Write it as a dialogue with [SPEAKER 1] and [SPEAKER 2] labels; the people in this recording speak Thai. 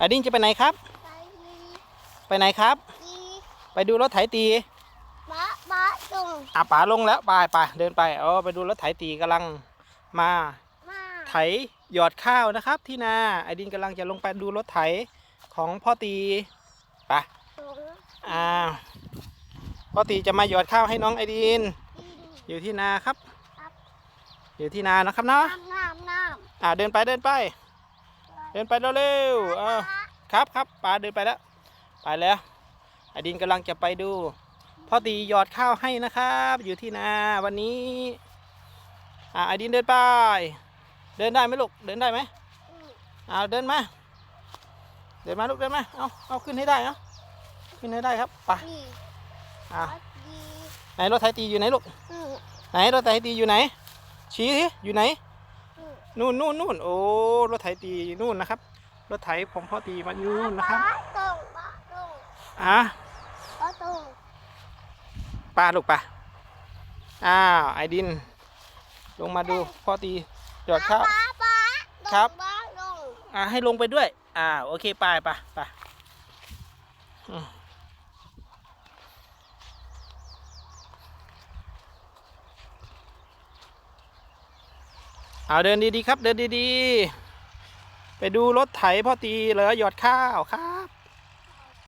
[SPEAKER 1] อดินจะไปไหนครับ
[SPEAKER 2] ไปดี
[SPEAKER 1] ไปไหนครับ
[SPEAKER 2] ดี
[SPEAKER 1] ไปดูรถไถตี
[SPEAKER 2] บ้าบ้าตรง
[SPEAKER 1] อะป๋าลงแล้วไปไปเดินไปเออไปดูรถไถตีกำลังมา
[SPEAKER 2] มา
[SPEAKER 1] ไถหยอดข้าวนะครับ ที่นาไอดินกำลังจะลงไปดูรถไถของพ่อตีไป
[SPEAKER 2] ตรง
[SPEAKER 1] อ่าพ่อตีจะมาหยอดข้าวให้น้องไอดิน
[SPEAKER 2] ดิน
[SPEAKER 1] อยู่ที่นาครับ
[SPEAKER 2] ครับ
[SPEAKER 1] อยู่ที่นานะครับเนาะ
[SPEAKER 2] น้ำน้ำน้
[SPEAKER 1] อ่าเดินไปเดินไปำ เดินไปเร็วๆอ่าครับครับป๋าเดินไปแล้ว ไปแล้วไอดินกำลังจะไปดูพ่อตีหยอดข้าวให้นะครับ อยู่ที่นาวันนี้อ่าไอดินเดินไป เดินได้ไหมลูกเดินได้ไหม
[SPEAKER 2] อืม
[SPEAKER 1] อ่าเดินมาเดินมาลูกเดินมาเอาเอาขึ้นให้ได้เอาขึ้นให้ได้ครับไป
[SPEAKER 2] ดี
[SPEAKER 1] อ่า
[SPEAKER 2] บ้าดี
[SPEAKER 1] ไหนรถไถตีอยู่ไหนลูก
[SPEAKER 2] อืม
[SPEAKER 1] ไหนรถไถตีอยู่ไหน ชี้สิอยู่ไหน
[SPEAKER 2] อืม
[SPEAKER 1] นู่นนู่นนู่นโอ้รถไถตีนู่นนะครับรถไถผมพ่อตีมาอยู่นู่นนะครับ
[SPEAKER 2] บ้าตรงบ้าตรง
[SPEAKER 1] อ่า
[SPEAKER 2] บ้าตรง
[SPEAKER 1] ปลาลูกปลาอ้าวไอดิน ลงมาดูพ่อตีหยอดข้าว
[SPEAKER 2] บ้าบ้าตง
[SPEAKER 1] ครับ
[SPEAKER 2] บ้าตรง
[SPEAKER 1] อ่าให้ลงไปด้วย อ่าโอเคไปไปไป เอาเดินดีๆครับ เดินดีๆ ไปดูรถไถพ่อตีเหลือหยอดข้าวครับ